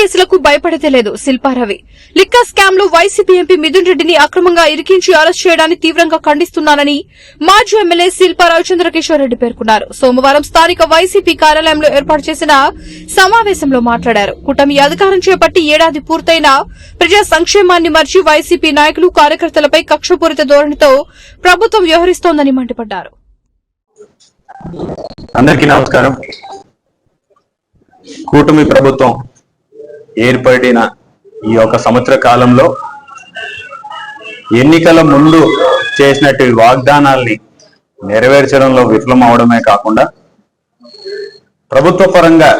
కేసులకు భయపడతలేదు శిల్పారవి లిక్కర్ స్కామ్లో వైసీపీ ఎంపీ మిథున్ రెడ్డిని అక్రమంగా ఇరికించి అరెస్ట్ చేయడాన్ని తీవ్రంగా ఖండిస్తున్నానని మాజీ ఎమ్మెల్యే శిల్పా రవిచంద్రకిషోర్ రెడ్డి పేర్కొన్నారు. సోమవారం స్థానిక వైసీపీ కార్యాలయంలో ఏర్పాటు చేసిన సమావేశంలో మాట్లాడారు. కూటమి అధికారం చేపట్టి ఏడాది పూర్తయిన ప్రజా సంక్షేమాన్ని మర్చి వైసీపీ నాయకులు కార్యకర్తలపై కక్షపూరిత ధోరణితో ప్రభుత్వం వ్యవహరిస్తోందని మండిపడ్డారు. అందరికీ నమస్కారం. కూటమి ప్రభుత్వం ఏర్పడిన ఈ యొక్క సంవత్సర కాలంలో ఎన్నికల ముందు చేసినట్టు వాగ్దానాల్ని నెరవేర్చడంలో విఫలం అవడమే కాకుండా ప్రభుత్వ పరంగా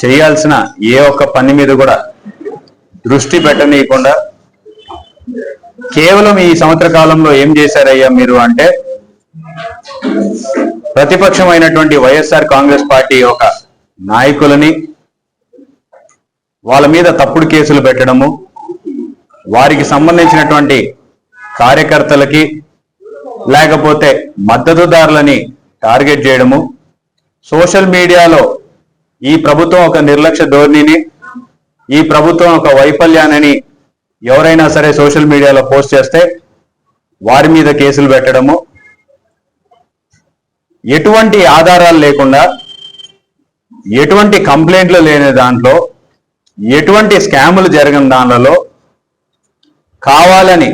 చేయాల్సిన ఏ ఒక్క పని మీద కూడా దృష్టి పెట్టనీయకుండా కేవలం ఈ సంవత్సర కాలంలో ఏం చేశారయ్యా మీరు అంటే ప్రతిపక్షమైనటువంటి వైఎస్ఆర్ కాంగ్రెస్ పార్టీ యొక్క నాయకులని వాళ్ళ మీద తప్పుడు కేసులు పెట్టడము వారికి సంబంధించినటువంటి కార్యకర్తలకి లేకపోతే మద్దతుదారులని టార్గెట్ చేయడము. సోషల్ మీడియాలో ఈ ప్రభుత్వం ఒక నిర్లక్ష్య ధోరణిని ఈ ప్రభుత్వం ఒక వైఫల్యాన్ని ఎవరైనా సరే సోషల్ మీడియాలో పోస్ట్ చేస్తే వారి మీద కేసులు పెట్టడము. ఎటువంటి ఆధారాలు లేకుండా ఎటువంటి కంప్లైంట్లు లేని దాంట్లో ఎటువంటి స్కాములు జరిగిన దానిలో కావాలని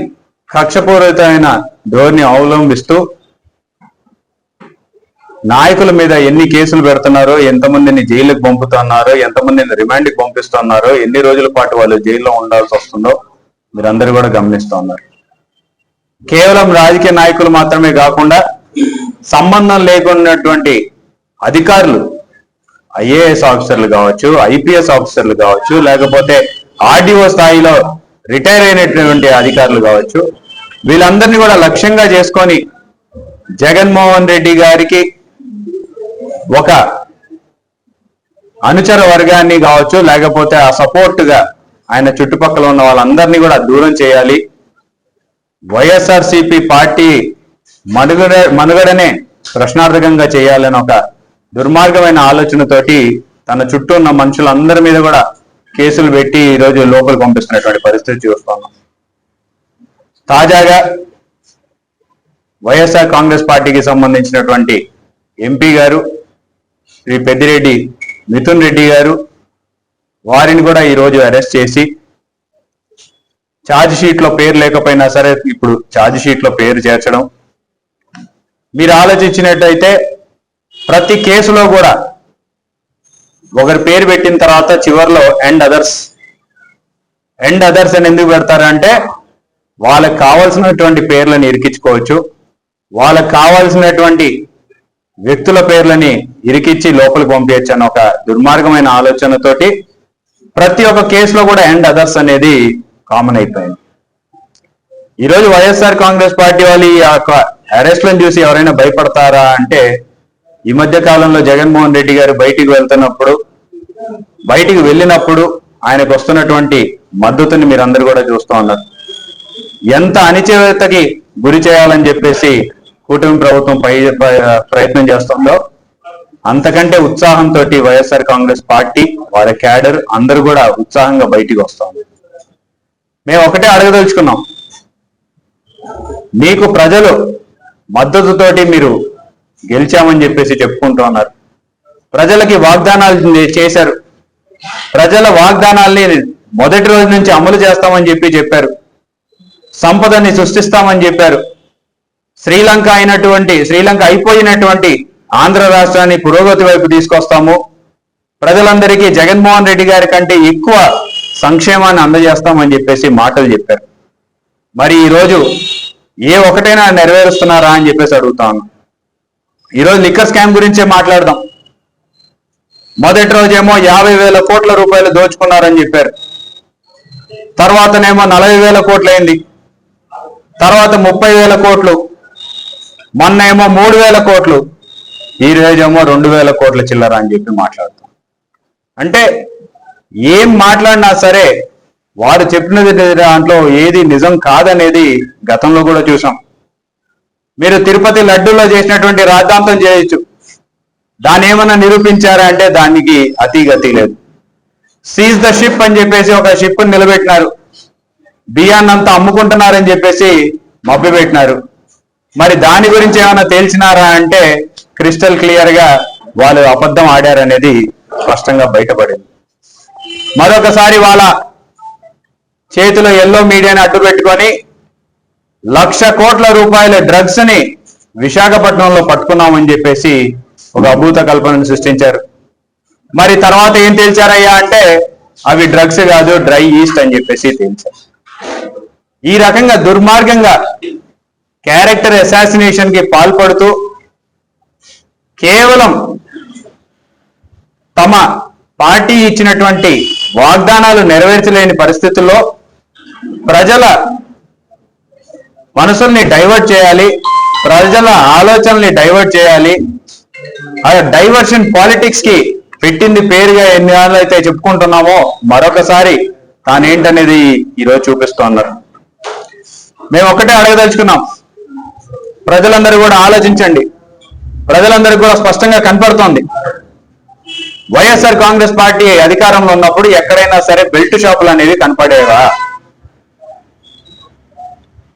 కక్షపూరితమైన ధోరణి అవలంబిస్తూ నాయకుల మీద ఎన్ని కేసులు పెడుతున్నారో ఎంతమందిని జైలుకు పంపుతున్నారో ఎంతమందిని రిమాండ్కి పంపిస్తున్నారో ఎన్ని రోజుల పాటు వాళ్ళు జైల్లో ఉండాల్సి వస్తుందో మీరందరూ కూడా గమనిస్తున్నారు కేవలం రాజకీయ నాయకులు మాత్రమే కాకుండా సంబంధం లేకున్నటువంటి అధికారులు ఐఏఎస్ ఆఫీసర్లు కావచ్చు ఐపీఎస్ ఆఫీసర్లు కావచ్చు లేకపోతే ఆర్డీఓ స్థాయిలో రిటైర్ అయినటువంటి అధికారులు కావచ్చు వీళ్ళందరినీ కూడా లక్ష్యంగా చేసుకొని జగన్మోహన్ రెడ్డి గారికి ఒక అనుచర వర్గాన్ని కావచ్చు లేకపోతే ఆ సపోర్ట్గా ఆయన చుట్టుపక్కల ఉన్న వాళ్ళందరినీ కూడా దూరం చేయాలి. వైఎస్ఆర్సిపి పార్టీ మనుగడ మనుగడనే ప్రశ్నార్థకంగా చేయాలని ఒక దుర్మార్గమైన ఆలోచనతోటి తన చుట్టూ ఉన్న మనుషులందరి మీద కూడా కేసులు పెట్టి ఈ రోజు లోపలికి పంపిస్తున్నటువంటి పరిస్థితి చూస్తున్నాం. తాజాగా వైఎస్ఆర్ కాంగ్రెస్ పార్టీకి సంబంధించినటువంటి ఎంపీ గారు శ్రీ పెద్దిరెడ్డి మిథున్ రెడ్డి గారు వారిని కూడా ఈరోజు అరెస్ట్ చేసి ఛార్జ్ షీట్లో పేరు లేకపోయినా సరే ఇప్పుడు ఛార్జ్ షీట్లో పేరు చేర్చడం. మీరు ఆలోచించినట్టయితే ప్రతి కేసులో కూడా ఒకరి పేరు పెట్టిన తర్వాత చివర్లో అండ్ అదర్స్ అండ్ అదర్స్ అని ఎందుకు పెడతారంటే వాళ్ళకి కావాల్సినటువంటి పేర్లను ఇరికించుకోవచ్చు. వాళ్ళకి కావాల్సినటువంటి వ్యక్తుల పేర్లని ఇరికిచ్చి లోపలికి పంపించచ్చు అని ఒక దుర్మార్గమైన ఆలోచనతోటి ప్రతి ఒక్క కేసులో కూడా అండ్ అదర్స్ అనేది కామన్ అయిపోయింది. ఈరోజు వైఎస్ఆర్ కాంగ్రెస్ పార్టీ వాళ్ళు ఈ యొక్క అరెస్ట్లను చూసి ఎవరైనా భయపడతారా అంటే ఈ మధ్య కాలంలో జగన్మోహన్ రెడ్డి గారు బయటికి వెళ్తున్నప్పుడు బయటికి వెళ్ళినప్పుడు ఆయనకు వస్తున్నటువంటి మద్దతుని మీరందరూ కూడా చూస్తూ ఉన్నారు. ఎంత అణిచివేతకి గురి చేయాలని చెప్పేసి కూటమి ప్రభుత్వం పై ప్రయత్నం చేస్తుందో అంతకంటే ఉత్సాహంతో వైఎస్ఆర్ కాంగ్రెస్ పార్టీ వారి క్యాడర్ అందరూ కూడా ఉత్సాహంగా బయటికి వస్తాం మేము ఒకటే అడగదలుచుకున్నాం. మీకు ప్రజలు మద్దతుతోటి మీరు గెలిచామని చెప్పేసి చెప్పుకుంటూ ఉన్నారు. ప్రజలకి వాగ్దానాలు చేశారు. ప్రజల వాగ్దానాల్ని మొదటి రోజు నుంచి అమలు చేస్తామని చెప్పి చెప్పారు. సంపదని సృష్టిస్తామని చెప్పారు. శ్రీలంక అయినటువంటి శ్రీలంక అయిపోయినటువంటి ఆంధ్ర రాష్ట్రాన్ని పురోగతి వైపు తీసుకొస్తాము. ప్రజలందరికీ జగన్మోహన్ రెడ్డి గారి కంటే ఎక్కువ సంక్షేమాన్ని అందజేస్తామని చెప్పేసి మాటలు చెప్పారు. మరి ఈరోజు ఏ ఒకటైనా నెరవేరుస్తున్నారా అని చెప్పేసి అడుగుతాను ఈరోజు లిక్కర్ స్కామ్ గురించే మాట్లాడదాం. మొదటి రోజేమో యాభై వేల కోట్ల రూపాయలు దోచుకున్నారని చెప్పారు. తర్వాతనేమో నలభై వేల కోట్లు అయింది తర్వాత ముప్పై వేల కోట్లు. మొన్న ఏమో మూడు వేల కోట్లు. ఈ రోజేమో రెండు వేల కోట్ల చిల్లర అని చెప్పి మాట్లాడుతాం. అంటే ఏం మాట్లాడినా సరే వారు చెప్పినది దాంట్లో ఏది నిజం కాదనేది గతంలో కూడా చూసాం. మీరు తిరుపతి లడ్డూలో చేసినటువంటి రాద్ధాంతం చేయొచ్చు. దాన్ని ఏమన్నా నిరూపించారా అంటే దానికి అతి గతి లేదు. సీజ్ ద షిప్ అని చెప్పేసి ఒక షిప్ నిలబెట్టినారు. బియ్యాన్ని అంతా అమ్ముకుంటున్నారని చెప్పేసి మభ్య పెట్టినారు మరి దాని గురించి ఏమైనా తేల్చినారా అంటే క్రిస్టల్ క్లియర్గా వాళ్ళు అబద్ధం ఆడారనేది స్పష్టంగా బయటపడింది. మరొకసారి వాళ్ళ చేతిలో ఎల్లో మీడియాని అడ్డు పెట్టుకొని లక్ష కోట్ల రూపాయల డ్రగ్స్ని విశాఖపట్నంలో పట్టుకున్నామని చెప్పేసి ఒక అభూత కల్పనను సృష్టించారు. మరి తర్వాత ఏం తేల్చారయ్యా అంటే అవి డ్రగ్స్ కాదు డ్రై ఈస్ట్ అని చెప్పేసి తేల్చారు. ఈ రకంగా దుర్మార్గంగా క్యారెక్టర్ అసాసినేషన్కి పాల్పడుతూ కేవలం తమ పార్టీ ఇచ్చినటువంటి వాగ్దానాలు నెరవేర్చలేని పరిస్థితుల్లో ప్రజల మనసుల్ని డైవర్ట్ చేయాలి ప్రజల ఆలోచనల్ని డైవర్ట్ చేయాలి. ఆ డైవర్షన్ పాలిటిక్స్కి పెట్టింది పేరుగా ఎన్ని ఏళ్ళు అయితే చెప్పుకుంటున్నామో మరొకసారి తానేంటనేది ఈరోజు చూపిస్తూ ఉన్నారు మేము ఒక్కటే అడగదలుచుకున్నాం. ప్రజలందరూ కూడా ఆలోచించండి. ప్రజలందరికీ కూడా స్పష్టంగా కనపడుతోంది. వైఎస్ఆర్ కాంగ్రెస్ పార్టీ అధికారంలో ఉన్నప్పుడు ఎక్కడైనా సరే బెల్ట్ షాపులు అనేవి కనపడేవా?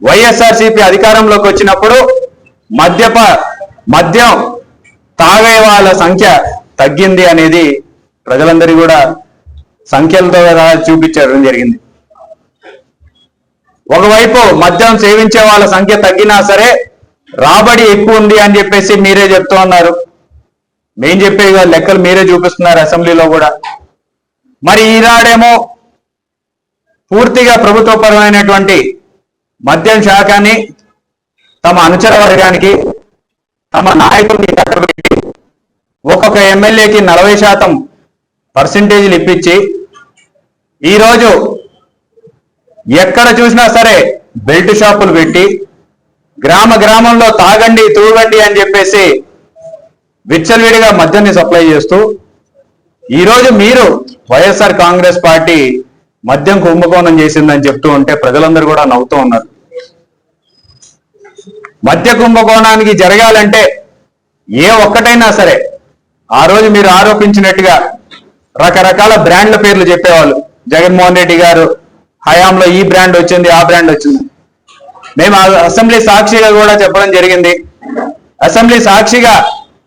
వైఎస్ఆర్సీపీ అధికారంలోకి వచ్చినప్పుడు మద్యప మద్యం తాగే వాళ్ళ సంఖ్య తగ్గింది అనేది ప్రజలందరూ కూడా సంఖ్యలతో చూపించడం జరిగింది. ఒకవైపు మద్యం సేవించే వాళ్ళ సంఖ్య తగ్గినా సరే రాబడి ఎక్కువ ఉంది అని చెప్పేసి మీరే చెప్తూ ఉన్నారు. మేం చెప్పే లెక్కలు మీరే చూపిస్తున్నారు అసెంబ్లీలో కూడా. మరి ఈనాడేమో పూర్తిగా ప్రభుత్వపరమైనటువంటి మద్యం శాఖని తమ అనుచర వర్గానికి తమ నాయకుడిని కట్టబెట్టి ఒక్కొక్క ఎమ్మెల్యేకి నలభై శాతం పర్సంటేజీలు ఇప్పించి ఈరోజు ఎక్కడ చూసినా సరే బెల్ట్ షాపులు పెట్టి గ్రామ గ్రామంలో తాగండి తూగండి అని చెప్పేసి విచ్చలవిడిగా మద్యాన్ని సప్లై చేస్తూ ఈరోజు మీరు వైఎస్ఆర్ కాంగ్రెస్ పార్టీ మద్యం కుంభకోణం చేసిందని చెప్తూ ఉంటే ప్రజలందరూ కూడా నవ్వుతూ ఉన్నారు. మధ్య కుంభకోణానికి జరగాలంటే ఏ ఒక్కటైనా సరే ఆ రోజు మీరు ఆరోపించినట్టుగా రకరకాల బ్రాండ్ల పేర్లు చెప్పేవాళ్ళు. జగన్మోహన్ రెడ్డి గారు హయాంలో ఈ బ్రాండ్ వచ్చింది ఆ బ్రాండ్ వచ్చింది. మేము ఆ అసెంబ్లీ సాక్షిగా కూడా చెప్పడం జరిగింది. అసెంబ్లీ సాక్షిగా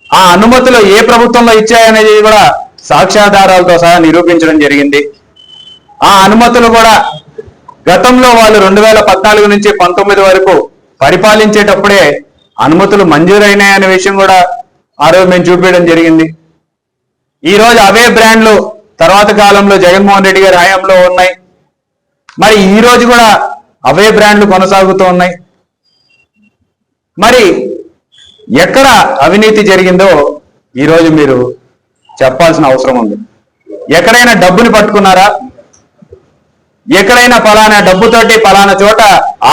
ఆ అనుమతులు ఏ ప్రభుత్వంలో ఇచ్చాయనేది కూడా సాక్ష్యాధారాలతో సహా నిరూపించడం జరిగింది. ఆ అనుమతులు కూడా గతంలో వాళ్ళు రెండు వేల పద్నాలుగు నుంచి పంతొమ్మిది వరకు పరిపాలించేటప్పుడే అనుమతులు మంజూరైనాయనే విషయం కూడా ఆ రోజు మేము చూపించడం జరిగింది. ఈరోజు అవే బ్రాండ్లు తర్వాత కాలంలో జగన్మోహన్ రెడ్డి గారి హయాంలో ఉన్నాయి. మరి ఈ రోజు కూడా అవే బ్రాండ్లు కొనసాగుతూ ఉన్నాయి. మరి ఎక్కడ అవినీతి జరిగిందో ఈ రోజు మీరు చెప్పాల్సిన అవసరం ఉంది. ఎక్కడైనా డబ్బుని పట్టుకున్నారా? ఎక్కడైనా ఫలానా డబ్బుతోటి ఫలానా చోట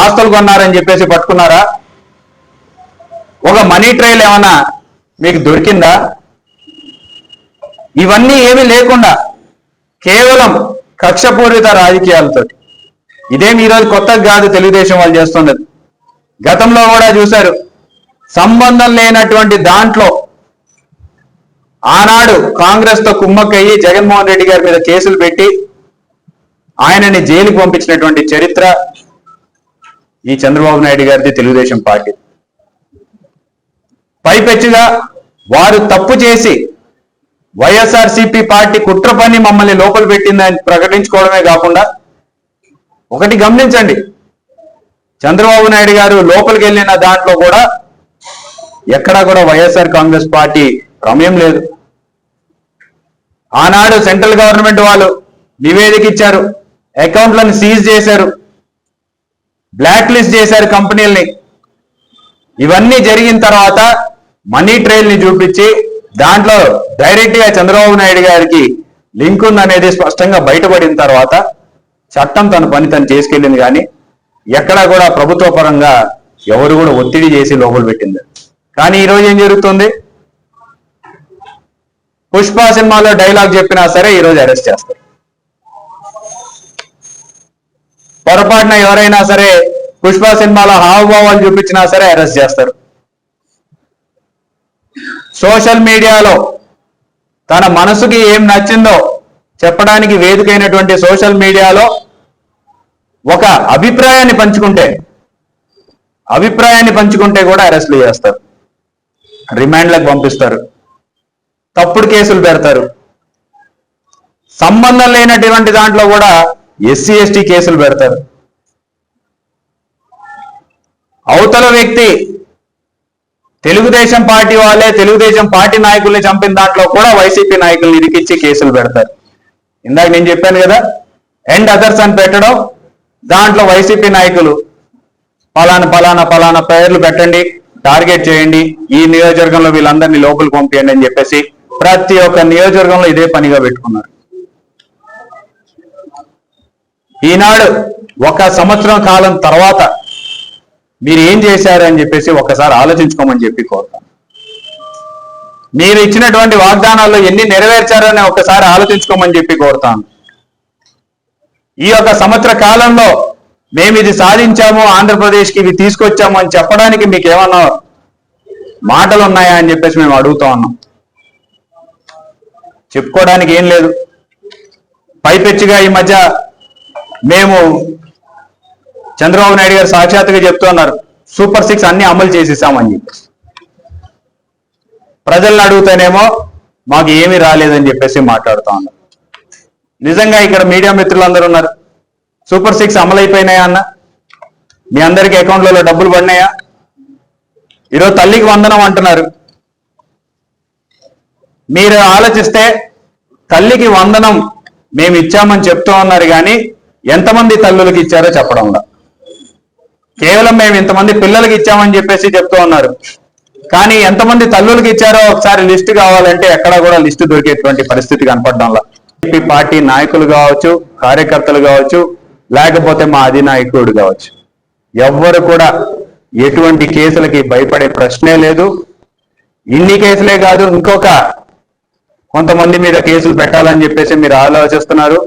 ఆస్తులు కొన్నారని చెప్పేసి పట్టుకున్నారా? ఒక మనీ ట్రైల్ ఏమన్నా మీకు దొరికిందా? ఇవన్నీ ఏమీ లేకుండా కేవలం కక్షపూరిత రాజకీయాలతోటి. ఇదేమి ఈరోజు కొత్తగా కాదు తెలుగుదేశం వాళ్ళు చేస్తున్నది. గతంలో కూడా చూశారు సంబంధం లేనటువంటి దాంట్లో ఆనాడు కాంగ్రెస్తో కుమ్మక్కయ్యి జగన్మోహన్ రెడ్డి గారి మీద కేసులు పెట్టి ఆయనని జైలుకు పంపించినటువంటి చరిత్ర ఈ చంద్రబాబు నాయుడు గారిది తెలుగుదేశం పార్టీ. పైపెచ్చుగా వారు తప్పు చేసి వైఎస్ఆర్సీపీ పార్టీ కుట్ర పని మమ్మల్ని లోపల పెట్టిందని ప్రకటించుకోవడమే కాకుండా ఒకటి గమనించండి చంద్రబాబు నాయుడు గారు లోపలికి వెళ్ళిన దాంట్లో కూడా ఎక్కడా కూడా వైఎస్ఆర్ కాంగ్రెస్ పార్టీ ప్రమేయం లేదు. ఆనాడు సెంట్రల్ గవర్నమెంట్ వాళ్ళు నివేదిక ఇచ్చారు. అకౌంట్లను సీజ్ చేశారు. బ్లాక్ లిస్ట్ చేశారు కంపెనీల్ని. ఇవన్నీ జరిగిన తర్వాత మనీ ట్రైల్ని చూపించి దాంట్లో డైరెక్ట్గా చంద్రబాబు నాయుడు గారికి లింక్ ఉందనేది స్పష్టంగా బయటపడిన తర్వాత చట్టం తన పని తను చేసుకెళ్ళింది కానీ ఎక్కడా కూడా ప్రభుత్వ పరంగా ఎవరు కూడా ఒత్తిడి చేసి లోపల పెట్టింది. కానీ ఈరోజు ఏం జరుగుతుంది? పుష్ప సినిమాలో డైలాగ్ చెప్పినా సరే ఈ రోజు అరెస్ట్ చేస్తారు. పొరపాటున ఎవరైనా సరే పుష్ప సినిమాలో హావభావాలు చూపించినా సరే అరెస్ట్ చేస్తారు. సోషల్ మీడియాలో తన మనసుకి ఏం నచ్చిందో చెప్పడానికి వేదికైనటువంటి సోషల్ మీడియాలో ఒక అభిప్రాయాన్ని పంచుకుంటే అభిప్రాయాన్ని పంచుకుంటే కూడా అరెస్టులు చేస్తారు. రిమాండ్లకు పంపిస్తారు. తప్పుడు కేసులు పెడతారు. సంబంధం లేనటువంటి దాంట్లో కూడా ఎస్సీ ఎస్టీ కేసులు పెడతారు. అవతల వ్యక్తి తెలుగుదేశం పార్టీ వాళ్ళే తెలుగుదేశం పార్టీ నాయకుల్ని చంపిన దాంట్లో కూడా వైసీపీ నాయకుల్ని ఇరికిచ్చి కేసులు పెడతారు. ఇందాక నేను చెప్పాను కదా ఎండ్ అదర్స్ అని పెట్టడం దాంట్లో వైసీపీ నాయకులు పలానా పలానా పలానా పేర్లు పెట్టండి టార్గెట్ చేయండి ఈ నియోజకవర్గంలో వీళ్ళందరినీ లోపలికి పంపించండి అని చెప్పేసి ప్రతి ఒక్క నియోజకవర్గంలో ఇదే పనిగా పెట్టుకున్నారు. ఈనాడు ఒక సంవత్సరం కాలం తర్వాత మీరు ఏం చేశారు అని చెప్పేసి ఒకసారి ఆలోచించుకోమని చెప్పి కోరుతాను మీరు ఇచ్చినటువంటి వాగ్దానాల్లో ఎన్ని నెరవేర్చారని ఒకసారి ఆలోచించుకోమని చెప్పి కోరుతాను ఈ యొక్క సంవత్సర కాలంలో మేము ఇది సాధించాము ఆంధ్రప్రదేశ్కి ఇది తీసుకొచ్చాము అని చెప్పడానికి మీకు ఏమన్నా మాటలు ఉన్నాయా అని చెప్పేసి మేము అడుగుతా ఉన్నాం. చెప్పుకోవడానికి ఏం లేదు. పైపెచ్చిగా ఈ మధ్య మేము చంద్రబాబు నాయుడు గారు సాక్షాత్తుగా చెప్తున్నారు సూపర్ సిక్స్ అన్ని అమలు చేసేసామని చెప్పేసి ప్రజలను అడుగుతానేమో మాకు ఏమీ రాలేదని చెప్పేసి మాట్లాడుతా ఉన్నారు. నిజంగా ఇక్కడ మీడియా మిత్రులందరూ ఉన్నారు. సూపర్ సిక్స్ అమలు అయిపోయినాయా అన్న? మీ అందరికి అకౌంట్లలో డబ్బులు పడినాయా? ఈరోజు తల్లికి వందనం అంటున్నారు. మీరు ఆలోచిస్తే తల్లికి వందనం మేము ఇచ్చామని చెప్తూ ఉన్నారు కానీ ఎంతమంది తల్లులకి ఇచ్చారో చెప్పడంలా కేవలం మేము ఇంతమంది పిల్లలకి ఇచ్చామని చెప్పేసి చెప్తూ ఉన్నారు. కానీ ఎంతమంది తల్లులకి ఇచ్చారో ఒకసారి లిస్ట్ కావాలంటే ఎక్కడా కూడా లిస్ట్ దొరికేటువంటి పరిస్థితి కనపడడంలా టీడీపీ పార్టీ నాయకులు కావచ్చు కార్యకర్తలు కావచ్చు లేకపోతే మా అధినాయకుడు కావచ్చు. ఎవ్వరు కూడా ఎటువంటి కేసులకి భయపడే ప్రశ్నే లేదు. ఇన్ని కేసులే కాదు ఇంకొక కొంతమంది మీద కేసులు పెట్టాలని చెప్పేసి మీరు ఆలోచిస్తున్నారు.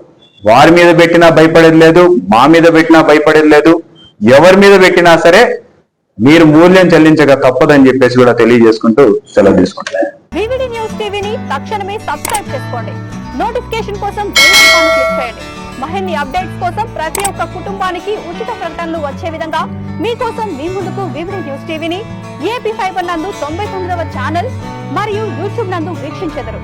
వారి మీద పెట్టినా భయపడేది లేదు మా మీద పెట్టినా భయపడేది లేదు ఎవరి మీద పెట్టినా సరే మీరు మూల్యం చెల్లించక తప్పదని చెప్పేసి కూడా తెలియజేసుకుంటూ సెలవు తీసుకుంటాను న్యూస్ టీవీని తక్షణమే సబ్స్క్రైబ్ చేసుకోండి. నోటిఫికేషన్ కోసం క్లిక్ చేయండి. అప్డేట్స్ కోసం ప్రతి ఒక్క కుటుంబానికి ఉచిత ప్రకటనలు వచ్చే విధంగా మీకోసం మీ ముందుకు వివిడి న్యూస్ టీవీని ఏపీ ఫైబర్ నందు తొంభై తొమ్మిదవ ఛానల్ మరియు యూట్యూబ్ నందు వీక్షించెదరు.